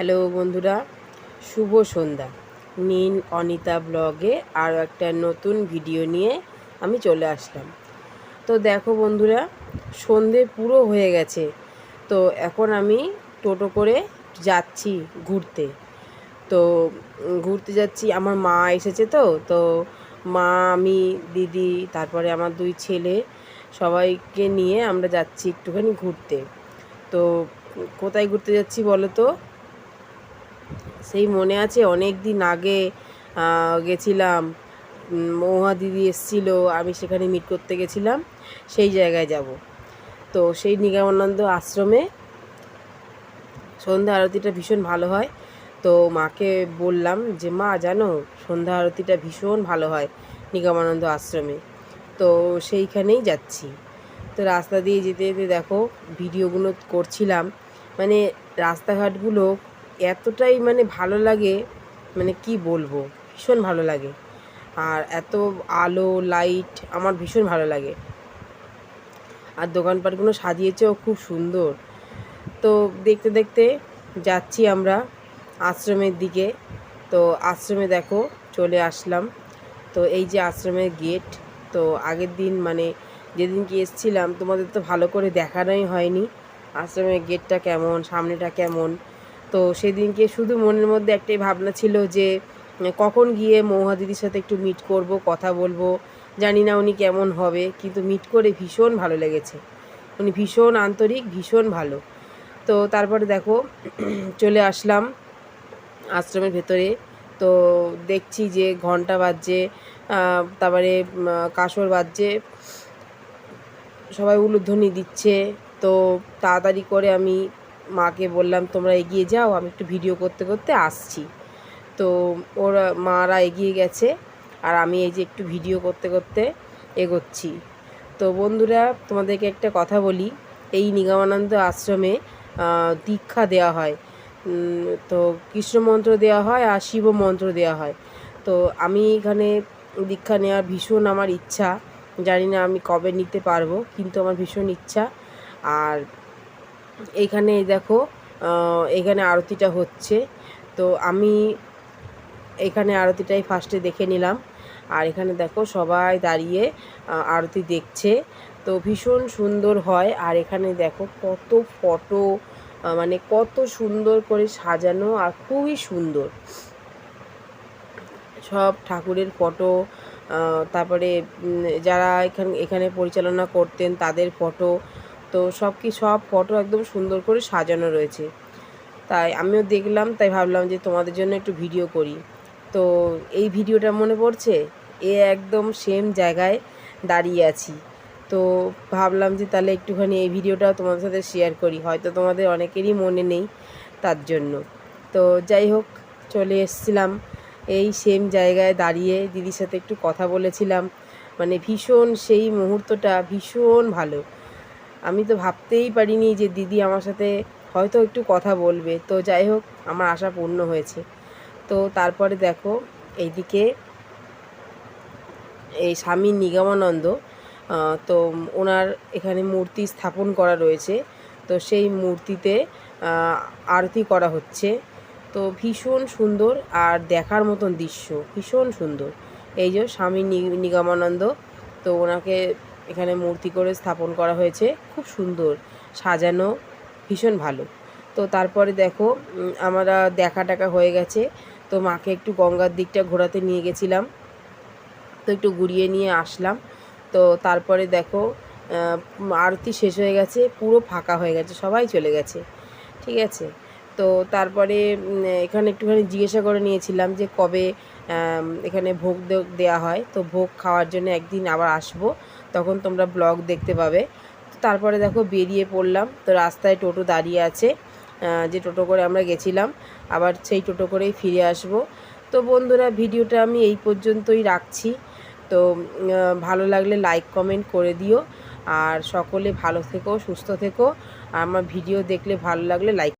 Hello বন্ধুরা, শুভ সন্ধ্যা। নিন অনিতা ব্লগে আরও একটা নতুন ভিডিও নিয়ে আমি চলে আসলাম। তো দেখো বন্ধুরা, সন্ধে পুরো হয়ে গেছে। তো এখন আমি টোটো করে যাচ্ছি ঘুরতে। তো ঘুরতে যাচ্ছি, আমার মা এসেছে তো তো মা, আমি, দিদি, তারপরে আমার দুই ছেলে সবাইকে নিয়ে আমরা যাচ্ছি একটুখানি ঘুরতে। তো কোথায় ঘুরতে যাচ্ছি বলো তো? সেই মনে আছে? অনেক দিন আগে গেছিলাম মহুয়া দিদি এসেছিল, আমি সেখানে মিট করতে গেছিলাম, সেই জায়গায় যাব। তো সেই নিগমানন্দ আশ্রমে সন্ধ্যা আরতিটা ভীষণ ভালো হয়। তো মাকে বললাম যে, মা, জানো, সন্ধ্যা আরতিটা ভীষণ ভালো হয় নিগমানন্দ আশ্রমে। তো সেইখানেই যাচ্ছি। তো রাস্তা দিয়ে যেতে যেতে দেখো ভিডিওগুলো করছিলাম। মানে রাস্তাঘাটগুলো এতটাই মানে ভালো লাগে মানে কি বলব, ভীষণ ভালো লাগে। আর এত আলো লাইট আমার ভীষণ ভালো লাগে। আর দোকানপাটগুলো সাজিয়েছেও খুব সুন্দর। তো দেখতে দেখতে যাচ্ছি আমরা আশ্রমের দিকে। তো আশ্রমে দেখো, চলে আসলাম। তো এই যে আশ্রমের গেট তো আগের দিন মানে যেদিনকে এসছিলাম, তোমাদের তো ভালো করে দেখানোই হয়নি। আশ্রমের গেটটা কেমন, সামনেটা কেমন? তো সেদিনকে শুধু মনের মধ্যে একটাই ভাবনা ছিল যে, কখন গিয়ে মৌহা দিদির সাথে একটু মিট করব, কথা বলব। জানি না উনি কেমন হবে, কিন্তু মিট করে ভীষণ ভালো লেগেছে। উনি ভীষণ আন্তরিক, ভীষণ ভালো। তো তারপরে দেখো, চলে আসলাম আশ্রমের ভেতরে। তো দেখছি যে ঘণ্টা বাজছে তারপরে কাসর বাজছে। সবাই উলুধ্বনি দিচ্ছে। তো তাড়াতাড়ি করে আমি মাকে বললাম, তোমরা এগিয়ে যাও, আমি একটু ভিডিও করতে করতে আসছি। তো ওরা মারা এগিয়ে গেছে আর আমি এই যে একটু ভিডিও করতে করতে এগোচ্ছি। তো বন্ধুরা, তোমাদেরকে একটা কথা বলি, এই নিগমানন্দ আশ্রমে দীক্ষা দেওয়া হয়। তো কৃষ্ণ মন্ত্র দেওয়া হয় আর শিব মন্ত্র দেওয়া হয়। তো আমি এখানে দীক্ষা নেওয়ার ভীষণ আমার ইচ্ছা। জানি না আমি কবে নিতে পারব, কিন্তু আমার ভীষণ ইচ্ছা। আর এইখানে দেখো এখানে আরতিটা হচ্ছে। তো আমি এখানে আরতিটাই ফার্স্টে দেখে নিলাম। আর এখানে দেখো সবাই দাঁড়িয়ে আরতি দেখছে। তো ভীষণ সুন্দর হয়। আর এখানে দেখো কত ফটো মানে কত সুন্দর করে সাজানো আর খুবই সুন্দর। সব ঠাকুরের ফটো তারপরে যারা এখানে এখানে পরিচালনা করতেন তাদের ফটো তো সব কি, সব ফটো একদম সুন্দর করে সাজানো রয়েছে। তাই আমিও দেখলাম, তাই ভাবলাম যে তোমাদের জন্য একটু ভিডিও করি। তো এই ভিডিওটা মনে পড়ছে? এ একদম সেম জায়গায় দাঁড়িয়ে আছি। তো ভাবলাম যে তাহলে একটুখানি এই ভিডিওটাও তোমাদের সাথে শেয়ার করি। হয়তো তোমাদের অনেকেরই মনে নেই তার জন্য। তো যাই হোক, চলে এসছিলাম। এই সেম জায়গায় দাঁড়িয়ে দিদির সাথে একটু কথা বলেছিলাম। মানে ভীষণ সেই মুহূর্তটা ভীষণ ভালো। আমি তো ভাবতেই পারিনি যে দিদি আমার সাথে হয়তো একটু কথা বলবে। তো যাই হোক, আমার আশা পূর্ণ হয়েছে। তো তারপরে দেখো, এইদিকে এই স্বামী নিগমানন্দ তো ওনার এখানে মূর্তি স্থাপন করা রয়েছে। তো সেই মূর্তিতে আরতি করা হচ্ছে। তো ভীষণ সুন্দর আর দেখার মতন দৃশ্য, ভীষণ সুন্দর। এই যে স্বামী নিগমানন্দ, তো ওনাকে এখানে মূর্তি করে স্থাপন করা হয়েছে। খুব সুন্দর, সাজানো, ভীষণ ভালো। তো তারপরে দেখো আমরা দেখা টাকা হয়ে গেছে। তো মাকে একটু গঙ্গার দিকটা ঘোরাতে নিয়ে গেছিলাম। তো একটু ঘুরিয়ে নিয়ে আসলাম। তো তারপরে দেখো আরতি শেষ হয়ে গেছে, পুরো ফাঁকা হয়ে গেছে, সবাই চলে গেছে। ঠিক আছে? তো তারপরে এখানে একটুখানি জিজ্ঞাসা করে নিয়েছিলাম যে কবে এখানে ভোগ দেওয়া হয়। তো ভোগ খাওয়ার জন্য একদিন আবার আসব। তখন তোমরা ব্লগ দেখতে পাবে। তারপরে দেখো বেরিয়ে পড়লাম। তো রাস্তায় টোটো দাঁড়িয়ে আছে। যে টোটো করে আমরা গেছিলাম, আবার সেই টোটো করেই ফিরে আসব। তো বন্ধুরা, ভিডিওটা আমি এই পর্যন্তই রাখছি। তো ভালো লাগলে লাইক কমেন্ট করে দিও। আর সকলে ভালো থেকো, সুস্থ থেকো। আমার ভিডিও দেখলে ভালো লাগলে লাইক